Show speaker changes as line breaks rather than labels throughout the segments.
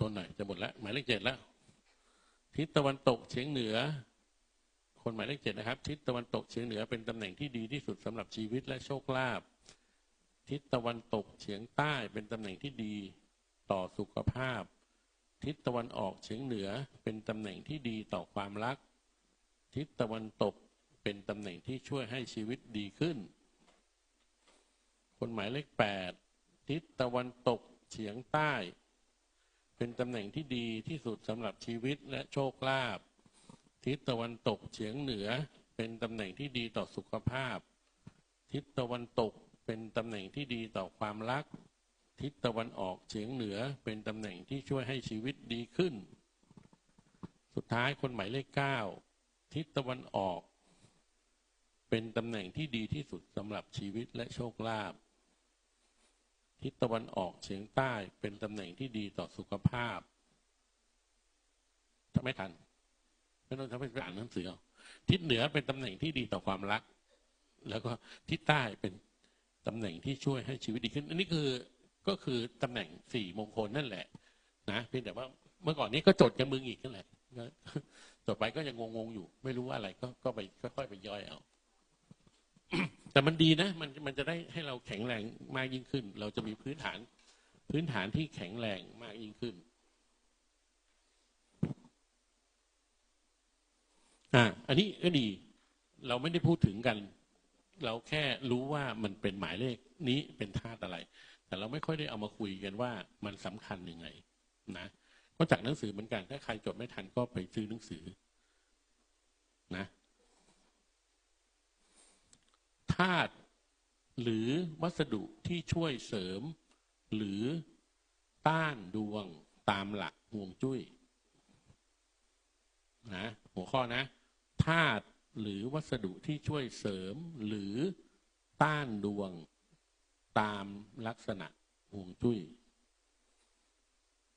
ทนหน่อยจะหมดแล้วหมายเลขเจ็ดแล้ว ทิศตะวันตกเฉียงเหนือ คนหมายเลขเจ็ดนะครับ ทิศตะวันตกเฉียงเหนือเป็นตำแหน่งที่ดีที่สุดสำหรับชีวิตและโชคลาภทิศตะวันตกเฉียงใต้เป็นตำแหน่งที่ดีต่อสุขภาพ ทิศตะวันออกเฉียงเหนือเป็นตำแหน่งที่ดีต่อความรัก ทิศตะวันตกเป็นตำแหน่งที่ช่วยให้ชีวิตดีขึ้น คนหมายเลขแปดทิศตะวันตกเฉียงใต้ เป็นตำแหน่งที่ดีที่สุดสำหรับชีวิตและโชคลาภทิศตะวันตกเฉียงเหนือ เป็นตำแหน่งที่ดีต่อสุขภาพ ทิศตะวันตกเป็นตำแหน่งที่ดีต่อความรัก ทิศตะวันออกเฉียงเหนือ เป็นตำแหน่งที่ช่วยให้ชีวิตดีขึ้น สุดท้ายคนหมายเลขเก้าทิศตะวันออก เป็นตำแหน่งที่ดีที่สุดสำหรับชีวิตและโชคลาภ ทิศตะวันออกเฉียงใต้เป็นตำแหน่งที่ดีต่อสุขภาพถ้าไม่ทันไม่ต้องทำให้ไปอ่านหนังสือเอาทิศเหนือเป็นตำแหน่งที่ดีต่อความรัก แล้วก็ทิศใต้เป็นตำแหน่งที่ช่วยให้ชีวิตดีขึ้น อันนี้คือก็คือตำแหน่งสี่มงคลนั่นแหละ นะเพียงแต่ว่าเมื่อก่อนนี้ก็จดกันมึงอีกนั่นแหละก็จดไปก็ยังงงๆอยู่ ไม่รู้ว่าอะไรก็ก็ไปค่อยๆไปย่อยเอาแต่มันดีนะ มันมันจะได้ให้เราแข็งแรงมากยิ่งขึ้น เราจะมีพื้นฐาน พื้นฐานที่แข็งแรงมากยิ่งขึ้นอ่าอันนี้ก็ดี เราไม่ได้พูดถึงกัน เราแค่รู้ว่ามันเป็นหมายเลขนี้เป็นธาตุอะไร แต่เราไม่ค่อยได้เอามาคุยกันว่ามันสำคัญยังไง นะก็จากหนังสือเหมือนกัน ถ้าใครจดไม่ทันก็ไปซื้อหนังสือ นะ ธาตุหรือวัสดุที่ช่วยเสริม หรือต้านดวงตามหลักห่วงจุ้ยนะหัวข้อนะธาตุหรือวัสดุที่ช่วยเสริม หรือต้านดวงตามลักษณะห่วงจุ้ย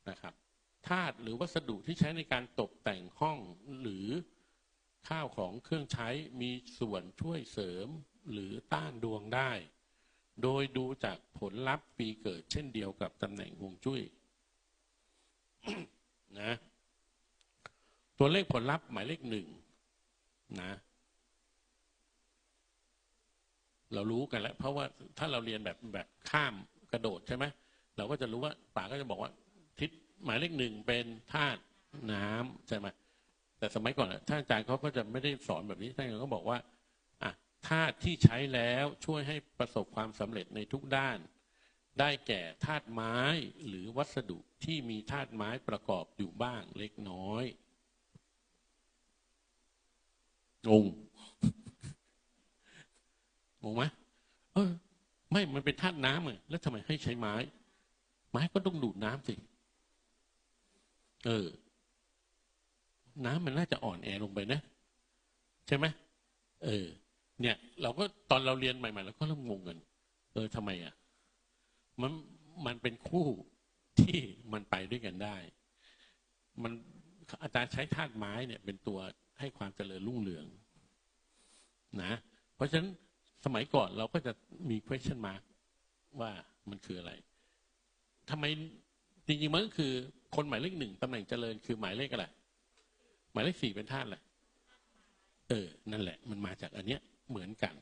นะครับธาตุหรือวัสดุที่ใช้ในการตกแต่งห้องหรือข้าวของเครื่องใช้มีส่วนช่วยเสริม หรือต้านดวงได้ โดยดูจากผลลัพธ์ปีเกิดเช่นเดียวกับตำแหน่งฮวงจุ้ยนะ ตัวเลขผลลัพธ์หมายเลขหนึ่งนะ เรารู้กันแล้ว เพราะว่าถ้าเราเรียนแบบแบบข้ามกระโดดใช่ไหมเราก็จะรู้ว่าป่าก็จะบอกว่า ทิศหมายเลขหนึ่งเป็นธาตุน้ำใช่ไหมแต่สมัยก่อนท่านอาจารย์เขาก็จะไม่ได้สอนแบบนี้ท่านก็บอกว่า ธาตุที่ใช้แล้วช่วยให้ประสบความสำเร็จในทุกด้าน ได้แก่ธาตุไม้หรือวัสดุที่มีธาตุไม้ประกอบอยู่บ้างเล็กน้อยงงงงไหมเออ ไม่มันเป็นธาตุน้ำอะแล้วทำไมให้ใช้ไม้ ไม้ก็ต้องดูดน้ำสิ เออ น้ำมันน่าจะอ่อนแอลงไปนะ ใช่ไหมเออ เนี่ย เราก็ตอนเราเรียนใหม่ๆเราก็เริ่มงงกันเออทำไมอะมันมันเป็นคู่ที่มันไปด้วยกันได้ มันอาจารย์ใช้ธาตุไม้เนี่ย เป็นตัวให้ความเจริญรุ่งเรือง นะ เพราะฉะนั้นสมัยก่อนเราก็จะมี question mark ว่ามันคืออะไรทำไมจริงๆมันก็คือคนหมายเลขหนึ่งตำแหน่งเจริญคือหมายเลขอะไรหมายเลขสี่เป็นธาตุอะไรเออ นั่นแหละ มันมาจากอันเนี้ย เหมือนกัน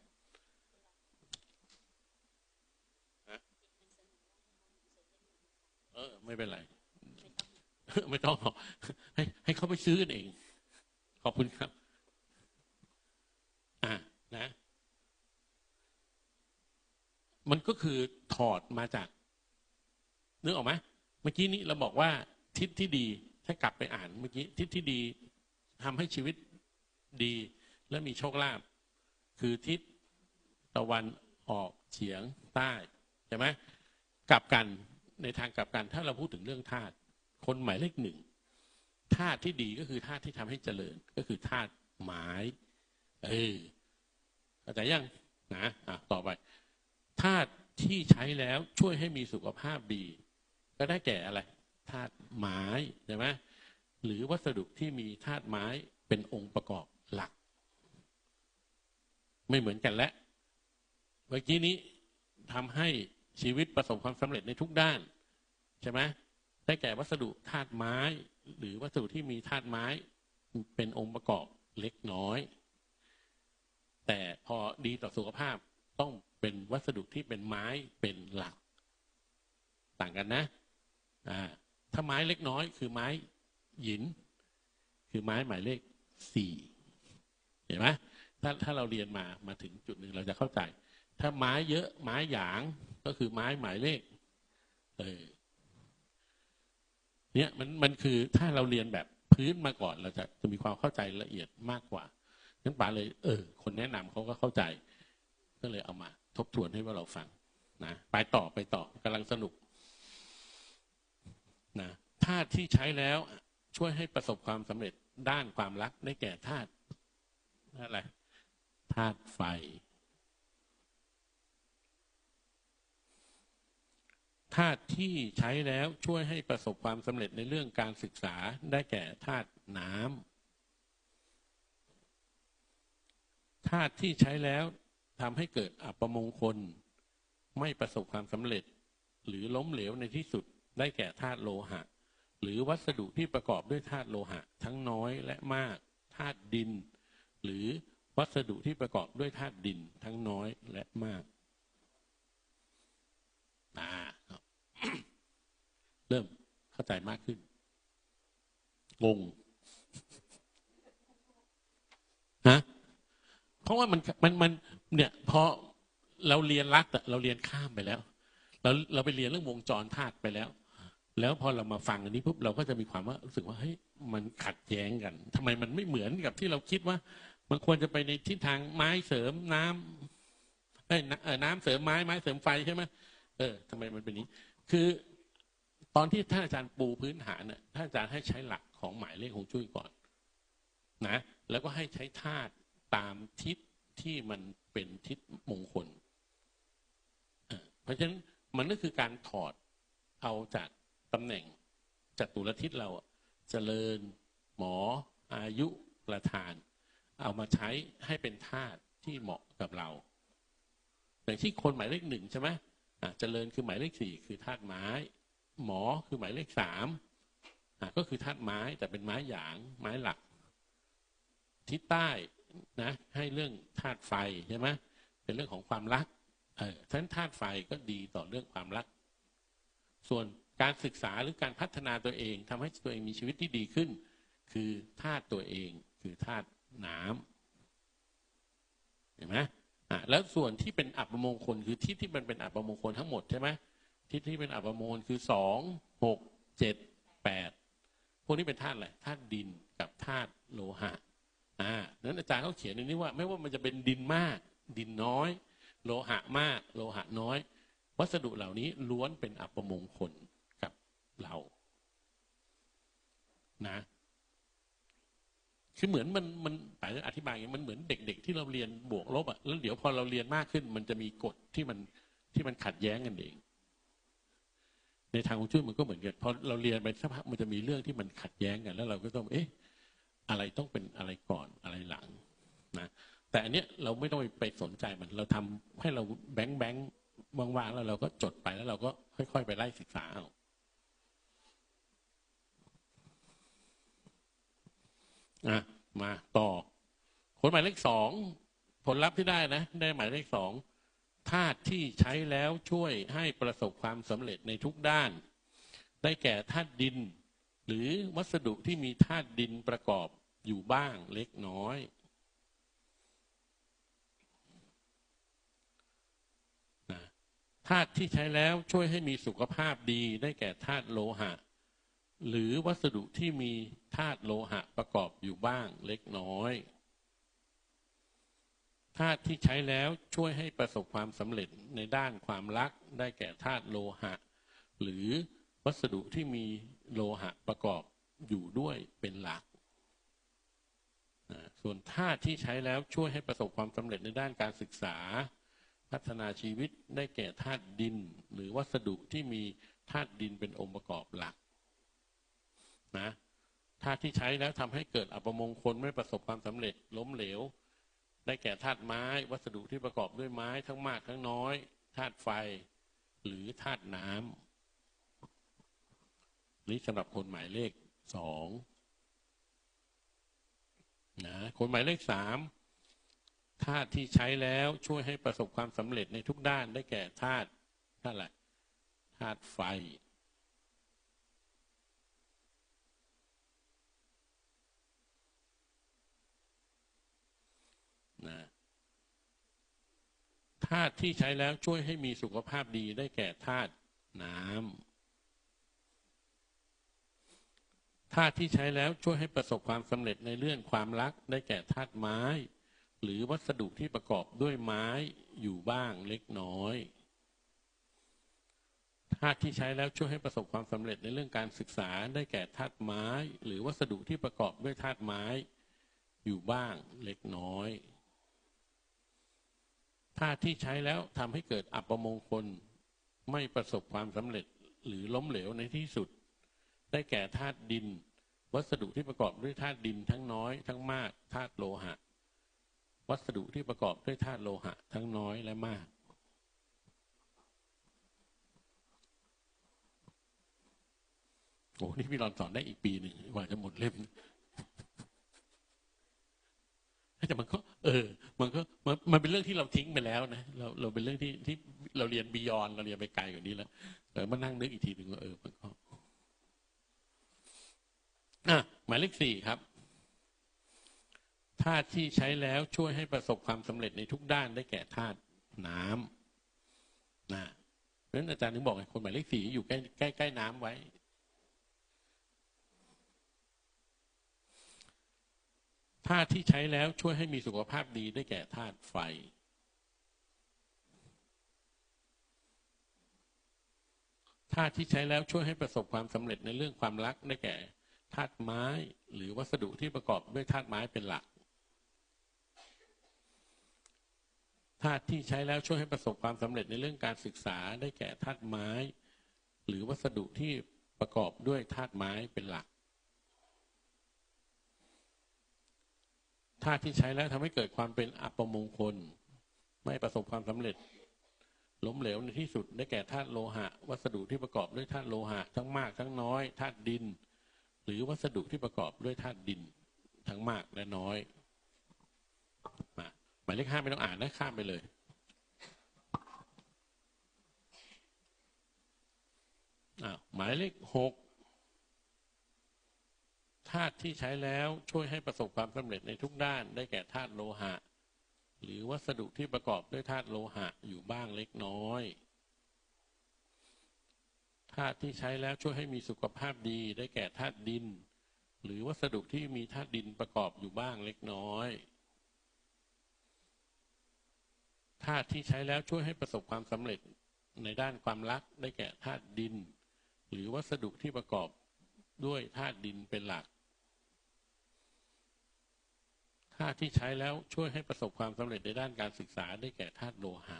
เออ ไม่เป็นไร ไม่ต้องให้ให้เขาไปซื้อกันเอง ขอบคุณครับ อ่านะ มันก็คือถอดมาจากนึกออกไหมเมื่อกี้นี้เราบอกว่าทิศที่ดี ถ้ากลับไปอ่านเมื่อกี้ทิศที่ดีทำให้ชีวิตดี และมีโชคลาภ คือทิศตะวันออกเฉียงใต้ใช่ไหมกลับกันในทางกลับกันถ้าเราพูดถึงเรื่องธาตุคนหมายเลขหนึ่งธาตุที่ดีก็คือธาตุที่ทำให้เจริญก็คือธาตุไม้เออเข้าใจยังนะอะต่อไปธาตุที่ใช้แล้วช่วยให้มีสุขภาพดี ก็ได้แก่อะไรธาตุไม้ใช่ไหมหรือวัสดุที่มีธาตุไม้เป็นองค์ประกอบหลัก ไม่เหมือนกันและเมื่อกี้นี้ทำให้ชีวิตประสบความสำเร็จในทุกด้าน ใช่ไหมได้แก่วัสดุธาตุไม้ หรือวัสดุที่มีธาตุไม้ เป็นองค์ประกอบเล็กน้อย แต่พอดีต่อสุขภาพต้องเป็นวัสดุที่เป็นไม้เป็นหลัก ต่างกันนะอ่าถ้าไม้เล็กน้อย คือไม้หยิน คือไม้หมายเลขสี่เห็นไหม ถ้าถ้าเราเรียนมามาถึงจุดหนึ่งเราจะเข้าใจ ถ้าไม้เยอะไม้หยางก็คือไม้หมายเลขเออเนี่ยมันมันคือถ้าเราเรียนแบบพื้นมาก่อน เราจะจะมีความเข้าใจละเอียดมากกว่านั้นป๋าเลย เออ คนแนะนำเขาก็เข้าใจ ก็เลยเอามาทบทวนให้ว่าเราฟังนะไปต่อไปต่อกำลังสนุกนะธาตุที่ใช้แล้วช่วยให้ประสบความสำเร็จด้านความรักได้แก่ธาตุอะไร ธาตุไฟ ธาตุที่ใช้แล้วช่วยให้ประสบความสำเร็จในเรื่องการศึกษาได้แก่ธาตุน้ำธาตุที่ใช้แล้วทำให้เกิดอัปมงคล ไม่ประสบความสำเร็จ หรือล้มเหลวในที่สุดได้แก่ธาตุโลหะ หรือวัสดุที่ประกอบด้วยธาตุโลหะ ทั้งน้อยและมากธาตุดิน หรือ วัสดุที่ประกอบด้วยธาตุดินทั้งน้อยและมากอ่าเริ่มเข้าใจมากขึ้น งงฮะเพราะว่ามันมันมัน เนี่ยพอเราเรียนรักเราเรียนข้ามไปแล้ว เราเราไปเรียนเรื่องวงจรธาตุไปแล้ว แล้วพอเรามาฟังอันนี้ปุ๊บเราก็จะมีความว่ารู้สึกว่าเฮ้ยมันขัดแย้งกันทำไมมันไม่เหมือนกับที่เราคิดว่า มันควรจะไปในทิศทางไม้เสริมน้ำเอ้ยน้ำเสริมไม้ไม้เสริมไฟใช่ไหมเออทำไมมันเป็นนี้ คือตอนที่ท่านอาจารย์ปูพื้นฐานเนี่ยท่านอาจารย์ให้ใช้หลักของหมายเลขของจุ้ยก่อน นะ แล้วก็ให้ใช้ธาตุตามทิศที่มันเป็นทิศมงคลเพราะฉะนั้นมันก็คือการถอดเอาจากตำแหน่งจัตุรทิศเราเจริญหมออายุประทาน เอามาใช้ให้เป็นธาตุที่เหมาะกับเรา อย่างที่คนหมายเลขหนึ่งใช่ไหมอ่าเจริญคือหมายเลขสี่คือธาตุไม้ หมอคือหมายเลขสามอ่าก็คือธาตุไม้แต่เป็นไม้หยางไม้หลัก ทิศใต้นะให้เรื่องธาตุไฟใช่ไหมเป็นเรื่องของความรักเออฉะนั้นธาตุไฟก็ดีต่อเรื่องความรัก ส่วนการศึกษาหรือการพัฒนาตัวเองทำให้ตัวเองมีชีวิตที่ดีขึ้น คือธาตุตัวเองคือธาตุ น้ำเห็นไหมอ่าแล้วส่วนที่เป็นอัปมงคลคือทิศที่มันเป็นอัปมงคลทั้งหมดใช่ไหมทิศที่เป็นอัปมงคลคือสองหกเจ็ดแปดพวกนี้เป็นธาตุอะไรธาตุดินกับธาตุโลหะอ่านั้นอาจารย์เขาเขียนในนี้ว่า ไม่ว่ามันจะเป็นดินมาก ดินน้อย โลหะมาก โลหะน้อย วัสดุเหล่านี้ล้วนเป็นอัปมงคลกับเรา นะ คือเหมือนมันมันแต่อธิบายอย่างมันเหมือนเด็ก ๆ ที่เราเรียนบวกลบอะแล้วเดี๋ยวพอเราเรียนมากขึ้น มันจะมีกฎที่มันที่มันขัดแย้งกันเอง ในทางของช่วยมันก็เหมือนกันพอเราเรียนไปสักพักมันจะมีเรื่องที่มันขัดแย้งกัน แล้วเราก็ต้องเอ๊ะอะไรต้องเป็นอะไรก่อนอะไรหลังนะแต่อันเนี้ยเราไม่ต้องไปสนใจมัน เราทำให้เราแบงค์แบงค์ว่างๆแล้วเราก็จดไปแล้วเราก็ค่อย ๆ ไปไล่ศึกษาเอาะมาต่อผลหมายเลขสองผลลัพธ์ที่ได้นะ ได้หมายเลขสองธาตุที่ใช้แล้วช่วยให้ประสบความสำเร็จในทุกด้าน ได้แก่ธาตุดิน หรือวัสดุที่มีธาตุดินประกอบอยู่บ้างเล็กน้อยธาตุที่ใช้แล้วช่วยให้มีสุขภาพดีได้แก่ธาตุโลหะ หรือวัสดุที่มีธาตุโลหะประกอบอยู่บ้างเล็กน้อยธาตุที่ใช้แล้วช่วยให้ประสบความสำเร็จในด้านความรักได้แก่ธาตุโลหะ หรือวัสดุที่มีโลหะประกอบอยู่ด้วยเป็นหลัก ส่วนธาตุที่ใช้แล้วช่วยให้ประสบความสำเร็จในด้านการศึกษา พัฒนาชีวิตได้แก่ธาตุดิน หรือวัสดุที่มีธาตุดินเป็นองค์ประกอบหลัก นะธาตุที่ใช้แล้วทำให้เกิดอัปมงคลไม่ประสบความสำเร็จล้มเหลว ได้แก่ธาตุไม้ วัสดุที่ประกอบด้วยไม้ทั้งมากทั้งน้อยธาตุไฟ หรือธาตุน้ำนี่สำหรับคนหมายเลขสองนะคนหมายเลขสามธาตุที่ใช้แล้วช่วยให้ประสบความสำเร็จในทุกด้านได้แก่ธาตุธาตุอะไรธาตุไฟ นะ ธาตุที่ใช้แล้วช่วยให้มีสุขภาพดีได้แก่ธาตุน้ำธาตุที่ใช้แล้วช่วยให้ประสบความสำเร็จในเรื่องความรักได้แก่ธาตุไม้ หรือวัสดุที่ประกอบด้วยไม้อยู่บ้างเล็กน้อยธาตุที่ใช้แล้วช่วยให้ประสบความสำเร็จในเรื่องการศึกษาได้แก่ธาตุไม้ หรือวัสดุที่ประกอบด้วยธาตุไม้ อยู่บ้างเล็กน้อย ธาตุที่ใช้แล้วทำให้เกิดอัปมงคล ไม่ประสบความสำเร็จหรือล้มเหลวในที่สุด ได้แก่ธาตุดิน วัสดุที่ประกอบด้วยธาตุดินทั้งน้อยทั้งมากธาตุโลหะ วัสดุที่ประกอบด้วยธาตุโลหะ ทั้งน้อยและมากโอ้นี่พี่รอนสอนได้อีกปีหนึ่งกว่าจะหมดเล่ม แต่มันก็เออ มันก็มันมันเป็นเรื่องที่เราทิ้งไปแล้วนะเราเราเป็นเรื่องที่ที่เราเรียนบียอนเราเรียนไปไกลกว่านี้แล้วเออมานั่งนึกอีกทีหนึ่งว่าเออมันก็อะหมายเลขสี่ครับธาตุที่ใช้แล้วช่วยให้ประสบความสำเร็จในทุกด้านได้แก่ธาตุน้ำนะเพราะฉะนั้นอาจารย์ถึงบอกไงคนหมายเลขสี่อยู่ใกล้ใกล้ใกล้น้ำไว้ ธาตุที่ใช้แล้วช่วยให้มีสุขภาพดีได้แก่ธาตุไฟ ธาตุที่ใช้แล้วช่วยให้ประสบความสำเร็จในเรื่องความรักได้แก่ธาตุไม้หรือวัสดุที่ประกอบด้วยธาตุไม้เป็นหลัก ธาตุที่ใช้แล้วช่วยให้ประสบความสำเร็จในเรื่องการศึกษาได้แก่ธาตุไม้ หรือวัสดุที่ประกอบด้วยธาตุไม้เป็นหลัก ธาตุที่ใช้แล้วทำให้เกิดความเป็นอัปมงคล ไม่ประสบความสำเร็จ ล้มเหลวในที่สุดได้แก่ธาตุโลหะ วัสดุที่ประกอบด้วยธาตุโลหะ ทั้งมากทั้งน้อยธาตุดิน หรือวัสดุที่ประกอบด้วยธาตุดิน ทั้งมากและน้อยมาหมายเลขห้าไม่ต้องอ่านนะข้ามไปเลยอ้าหมายเลขหก ธาตุที่ใช้แล้วช่วยให้ประสบความสำเร็จในทุกด้านได้แก่ธาตุโลหะ หรือวัสดุที่ประกอบด้วยธาตุโลหะอยู่บ้างเล็กน้อยธาตุที่ใช้แล้วช่วยให้มีสุขภาพดีได้แก่ธาตุดิน หรือวัสดุที่มีธาตุดินประกอบอยู่บ้างเล็กน้อยธาตุที่ใช้แล้วช่วยให้ประสบความสำเร็จในด้านความรักได้แก่ธาตุดิน หรือวัสดุที่ประกอบด้วยธาตุดินเป็นหลัก ธาตุที่ใช้แล้วช่วยให้ประสบความสำเร็จในด้านการศึกษาได้แก่ธาตุโลหะ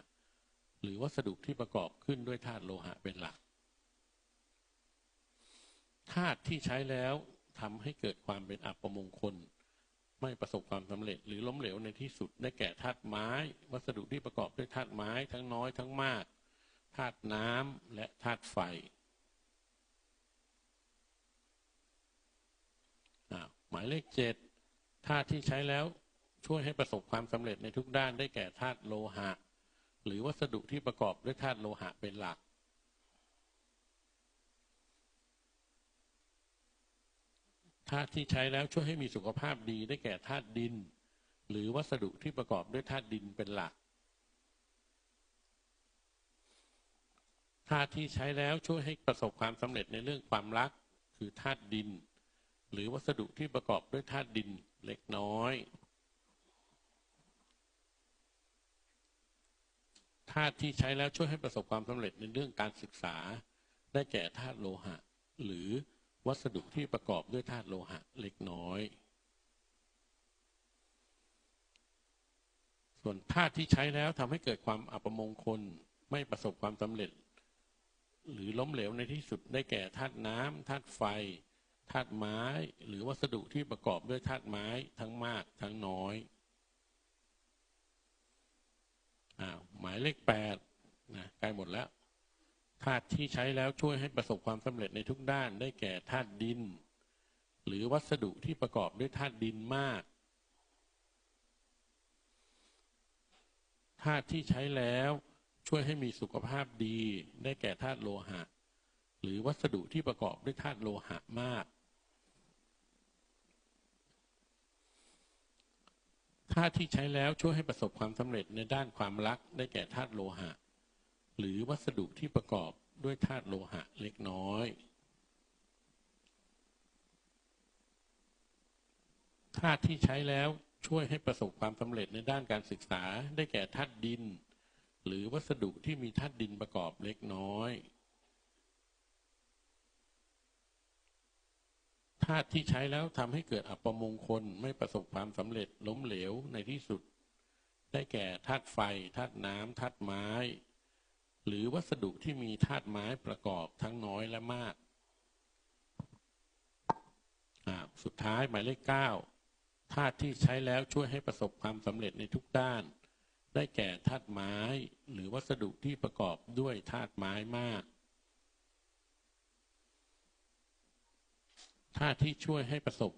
หรือวัสดุที่ประกอบขึ้นด้วยธาตุโลหะเป็นหลักธาตุที่ใช้แล้วทำให้เกิดความเป็นอัปมงคล ไม่ประสบความสำเร็จหรือล้มเหลวในที่สุดได้แก่ธาตุไม้ วัสดุที่ประกอบด้วยธาตุไม้ทั้งน้อยทั้งมากธาตุน้ำและธาตุไฟหมายเลขเจ็ด ธาตุที่ใช้แล้วช่วยให้ประสบความสำเร็จในทุกด้านได้แก่ธาตุโลหะ หรือวัสดุที่ประกอบด้วยธาตุโลหะเป็นหลัก ธาตุที่ใช้แล้วช่วยให้มีสุขภาพดีได้แก่ธาตุดิน หรือวัสดุที่ประกอบด้วยธาตุดินเป็นหลักธาตุที่ใช้แล้วช่วยให้ประสบความสำเร็จในเรื่องความรัก คือธาตุดิน หรือวัสดุที่ประกอบด้วยธาตุดิน เล็กน้อย ธาตุที่ใช้แล้วช่วยให้ประสบความสำเร็จในเรื่องการศึกษา ได้แก่ธาตุโลหะ หรือวัสดุที่ประกอบด้วยธาตุโลหะเล็กน้อย ส่วนธาตุที่ใช้แล้วทำให้เกิดความอัปมงคลไม่ประสบความสำเร็จ หรือล้มเหลวในที่สุดได้แก่ธาตุน้ำธาตุไฟ ธาตุไม้ หรือวัสดุที่ประกอบด้วยธาตุไม้ทั้งมากทั้งน้อยอ้าหมายเลขแปดนะใกล้หมดแล้วธาตุที่ใช้แล้วช่วยให้ประสบความสำเร็จในทุกด้านได้แก่ธาตุดิน หรือวัสดุที่ประกอบด้วยธาตุดินมากธาตุที่ใช้แล้วช่วยให้มีสุขภาพดี ได้แก่ธาตุโลหะ หรือวัสดุที่ประกอบด้วยธาตุโลหะมาก ธาตุที่ใช้แล้วช่วยให้ประสบความสำเร็จในด้านความรักได้แก่ธาตุโลหะ หรือวัสดุที่ประกอบด้วยธาตุโลหะเล็กน้อยธาตุที่ใช้แล้วช่วยให้ประสบความสำเร็จในด้านการศึกษาได้แก่ธาตุดิน หรือวัสดุที่มีธาตุดินประกอบเล็กน้อยาตุที่ใช้แล้วทำให้เกิดอัปมงคลไม่ประสบความสำเร็จล้มเหลวในที่สุด ได้แก่ธาตุไฟธาตุน้ำธาตุไม้ หรือวัสดุที่มีธาตุไม้ประกอบทั้งน้อยและมาก สุดท้ายหมายเลขเก้าธาตุที่ใช้แล้วช่วยให้ประสบความสำเร็จในทุกด้าน ได้แก่ธาตุไม้ หรือวัสดุที่ประกอบด้วยธาตุไม้มาก ธาตุที่ช่วยให้ประสบ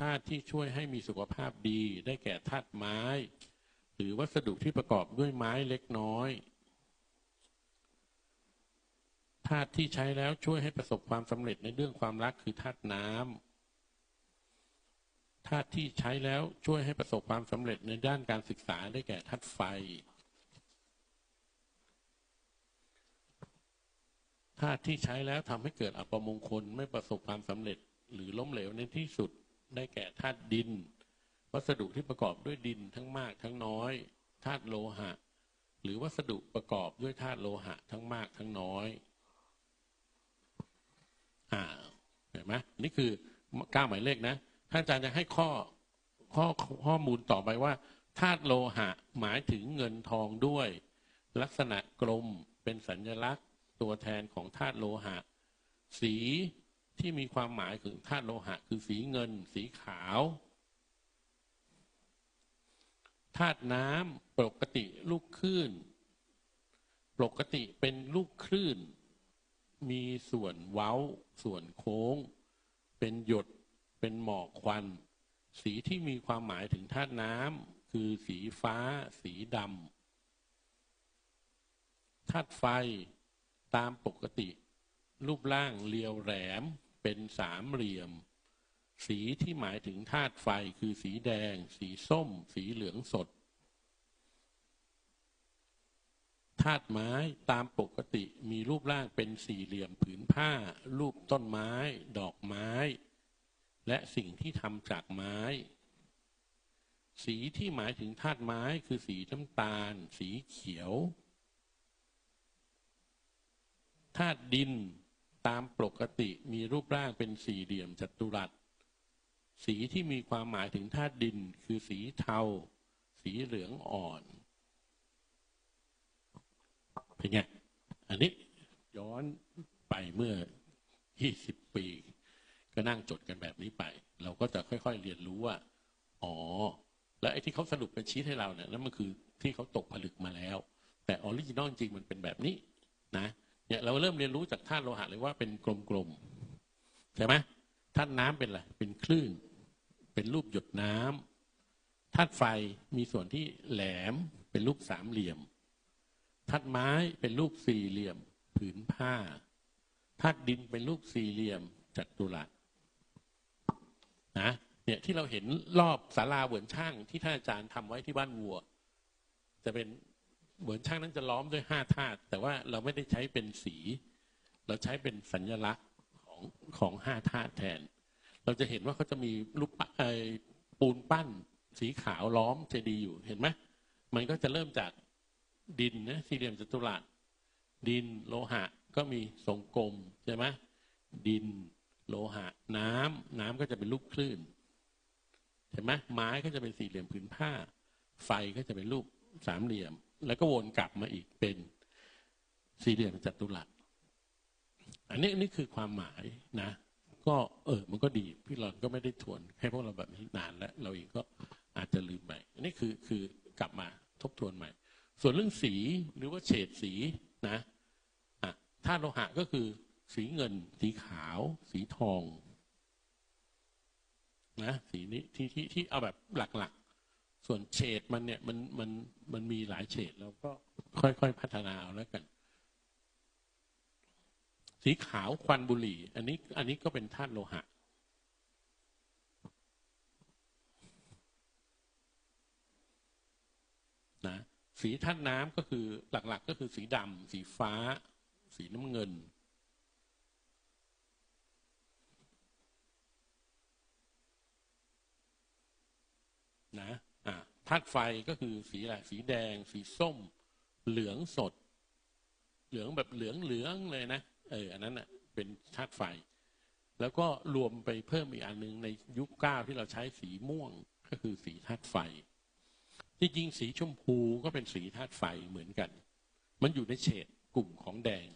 ธาตุที่ช่วยให้มีสุขภาพดี ได้แก่ธาตุไม้ หรือวัสดุที่ประกอบด้วยไม้เล็กน้อยธาตุที่ใช้แล้วช่วยให้ประสบความสำเร็จในเรื่องความรักคือธาตุน้ำธาตุที่ใช้แล้วช่วยให้ประสบความสำเร็จในด้านการศึกษาได้แก่ธาตุไฟาตุที่ใช้แล้วทำให้เกิดอัปมงคลไม่ประสบความสำเร็จ หรือล้มเหลวในที่สุดได้แก่ธาตุดิน วัสดุที่ประกอบด้วยดินทั้งมากทั้งน้อยธาตุโลหะ หรือวัสดุประกอบด้วยธาตุโลหะ ทั้งมากทั้งน้อยอ่าเห็นไหมนี่คือก้าหมายเลขนะท่านอาจารย์จะให้ข้อข้อข้อมูลต่อไปว่าธาตุโลหะหมายถึงเงินทองด้วย ลักษณะกลมเป็นสัญลักษณ์ ตัวแทนของธาตุโลหะ สีที่มีความหมายถึงธาตุโลหะ คือสีเงิน สีขาวธาตุน้ำปกติลูกคลื่น ปกติเป็นลูกคลื่น มีส่วนเว้า ส่วนโค้ง เป็นหยด เป็นหมอกควัน สีที่มีความหมายถึงธาตุน้ำคือสีฟ้า สีดำธาตุไฟ ตามปกติ รูปร่างเรียวแหลมเป็นสามเหลี่ยม สีที่หมายถึงธาตุไฟคือสีแดง สีส้ม สีเหลืองสดธาตุไม้ตามปกติมีรูปร่างเป็นสี่เหลี่ยมผืนผ้า รูปต้นไม้ ดอกไม้ และสิ่งที่ทำจากไม้ สีที่หมายถึงธาตุไม้คือสีน้ำตาล สีเขียว ธาตุดินตามปกติมีรูปร่างเป็นสี่เหลี่ยมจัตุรัส สีที่มีความหมายถึงธาตุดินคือสีเทา สีเหลืองอ่อน เป็นไง อันนี้ย้อนไปเมื่อ 20 ปี ก็นั่งจดกันแบบนี้ไป เราก็จะค่อยๆเรียนรู้ว่า อ๋อ แล้วไอ้ที่เขาสรุปเป็นชี้ให้เราเนี่ยนั่นมันคือที่เขาตกผลึกมาแล้ว แต่ออริจินอลจริงมันเป็นแบบนี้นะ เนี่ยเราเริ่มเรียนรู้จากธาตุโลหะเลยว่าเป็นกลมๆใช่ไหมธาตุน้ำเป็นอะไรเป็นคลื่น เป็นรูปหยดน้ำธาตุไฟมีส่วนที่แหลมเป็นรูปสามเหลี่ยมธาตุไม้เป็นรูปสี่เหลี่ยม ผืนผ้าธาตุดินเป็นรูปสี่เหลี่ยมจัตุรัสนะเนี่ยที่เราเห็นรอบศาลาเหมือนช่างที่ท่านอาจารย์ทำไว้ที่บ้านวัว จะเป็น เหมือนช่างนั้นจะล้อมด้วยห้าธาตุแต่ว่าเราไม่ได้ใช้เป็นสี เราใช้เป็นสัญลักษณ์ของของห้าธาตุแทน เราจะเห็นว่าเขาจะมีรูปไอปูนปั้น สีขาวล้อมเจดีย์อยู่เห็นไหมมันก็จะเริ่มจากดินนะสี่เหลี่ยมจัตุรัสดินโลหะก็มีทรงกลมใช่ไหมดินโลหะ น้ำน้ำก็จะเป็นรูปคลื่นเห็นไหมไม้ก็จะเป็นสี่เหลี่ยมผืนผ้า ไฟก็จะเป็นรูปสามเหลี่ยม แล้วก็วนกลับมาอีกเป็นสี่เหลี่ยมจัตุรัส อันนี้นี่คือความหมายนะ ก็เออ มันก็ดี พี่หลอนก็ไม่ได้ทวน ให้พวกเราแบบนี้นานแล้ว เราเองก็อาจจะลืมไปอันนี้คือคือกลับมาทบทวนใหม่ ส่วนเรื่องสีหรือว่าเฉดสีนะอะธาตุโลหะก็คือ สีเงิน สีขาว สีทอง นะ สีนี้ที่ที่ที่เอาแบบหลักๆ ส่วนเฉดมันเนี่ยมันมันมันมีหลายเฉดแล้วก็ค่อยๆพัฒนาเอาแล้วกัน สีขาวควันบุหรี่ อันนี้ อันนี้ก็เป็นธาตุโลหะ นะ สีธาตุน้ำก็คือหลัก ๆ ก็คือสีดำสีฟ้า สีน้ำเงินนะ ธาตุไฟก็คือสีอะไรสีแดง สีส้ม เหลืองสด เหลืองแบบเหลืองเหลืองเลยนะเอออันนั้นอะเป็นธาตุไฟ แล้วก็รวมไปเพิ่มอีกอันหนึ่งในยุคเก้าที่เราใช้สีม่วงก็คือสีธาตุไฟ ที่จริงสีชมพูก็เป็นสีธาตุไฟเหมือนกัน มันอยู่ในเฉดกลุ่มของแดง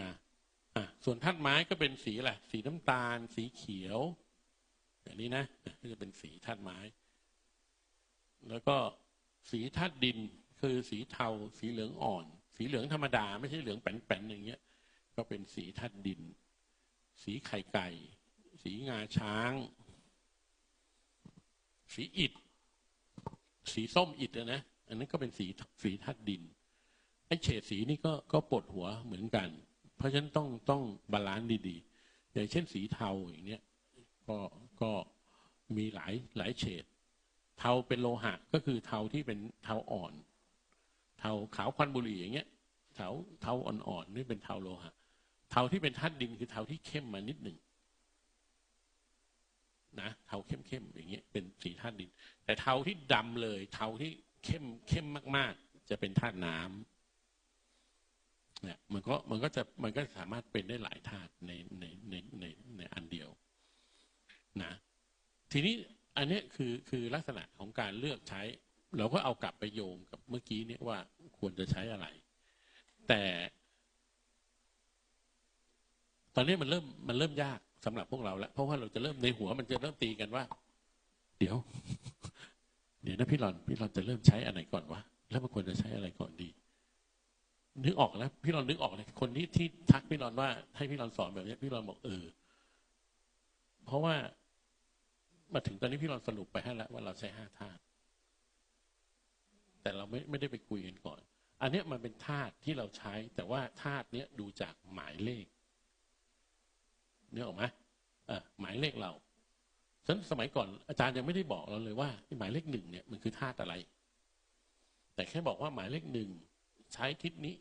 นะ ส่วนธาตุไม้ก็เป็นสีอะไรสีน้ำตาล สีเขียวอย่างนี้นะก็จะเป็นสีธาตุไม้ แล้วก็สีธาตุดินคือสีเทา สีเหลืองอ่อน สีเหลืองธรรมดา ไม่ใช่เหลืองแป้นๆอย่างเงี้ย ก็เป็นสีธาตุดิน สีไข่ไก่ สีงาช้าง สีอิฐ สีส้มอิฐนะ อันนั้นก็เป็นสีสีธาตุดินไอ้เฉดสีนี่ก็ก็ปวดหัวเหมือนกัน เพราะฉะนั้นต้องต้องบาลานซ์ดีๆ อย่างเช่นสีเทาอย่างเนี้ยก็ก็มีหลายหลายเฉดเทาเป็นโลหะก็คือเทาที่เป็นเทาอ่อน เทาขาวควันบุหรี่อย่างเงี้ยเทาเทาอ่อนๆนี่เป็นเทาโลหะ เทาที่เป็นธาตุดินคือเทาที่เข้มมานิดหนึ่งนะเทาเข้มๆอย่างเงี้ยเป็นสีธาตุดิน แต่เทาที่ดำเลย เทาที่เข้มเข้มมาก ๆ จะเป็นธาตุน้ำ เนี่ยมันก็มันก็จะมันก็สามารถเป็นได้หลายธาตุในในในในในอันเดียวนะทีนี้อันนี้คือคือลักษณะของการเลือกใช้ เราก็เอากลับไปโยงกับเมื่อกี้เนี่ยว่าควรจะใช้อะไร แต่ ตอนนี้มันเริ่มมันเริ่มยากสำหรับพวกเราแล้ว เพราะว่าเราจะเริ่มในหัวมันจะเริ่มตีกันว่า เดี๋ยว เดี๋ยวนะพี่หลอนพี่หลอนจะเริ่มใช้อันไหนก่อนวะแล้วมันควรจะใช้อะไรก่อนดี นึกออกแล้วพี่หลอนนึกออกเลยคนที่ที่ทักพี่หลอนว่า ให้พี่หลอนสอนแบบนี้พี่หลอนบอกเออเพราะว่ามาถึงตอนนี้พี่หลอนสรุปไปให้แล้วว่าเราใช้ห้าธาตุแต่เราไม่ไม่ได้ไปคุยกันก่อน อันเนี้ยมันเป็นธาตุที่เราใช้ แต่ว่าธาตุเนี้ยดูจากหมายเลขเนี่ยออกไหมอ่าหมายเลขเราฉะนั้นสมัยก่อนอาจารย์ยังไม่ได้บอกเราเลยว่าหมายเลขหนึ่งเนี่ยมันคือธาตุอะไร แต่แค่บอกว่าหมายเลขหนึ่ง ใช้ทิศนี้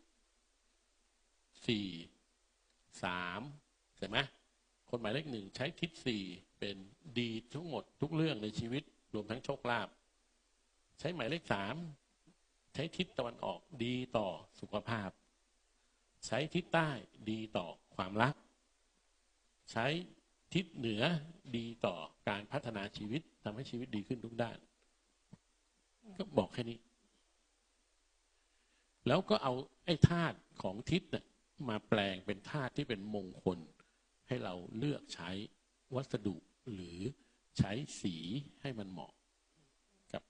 สี่สามใช่ไหมคนหมายเลขหนึ่งใช้ทิศสี่เป็นดีทั้งหมดทุกเรื่องในชีวิตรวมทั้งโชคลาภใช้หมายเลขสามใช้ทิศตะวันออกดีต่อสุขภาพ ใช้ทิศใต้ดีต่อความรัก ใช้ทิศเหนือดีต่อการพัฒนาชีวิตทำให้ชีวิตดีขึ้นทุกด้าน ก็บอกแค่นี้ แล้วก็เอาไอ้ธาตุของทิศเนี่ยมาแปลงเป็นธาตุที่เป็นมงคล ให้เราเลือกใช้วัสดุหรือใช้สีให้มันเหมาะกับ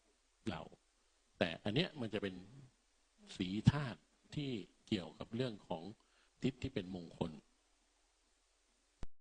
เรา แต่อันเนี้ยมันจะเป็นสีธาตุที่เกี่ยวกับเรื่องของทิศที่เป็นมงคล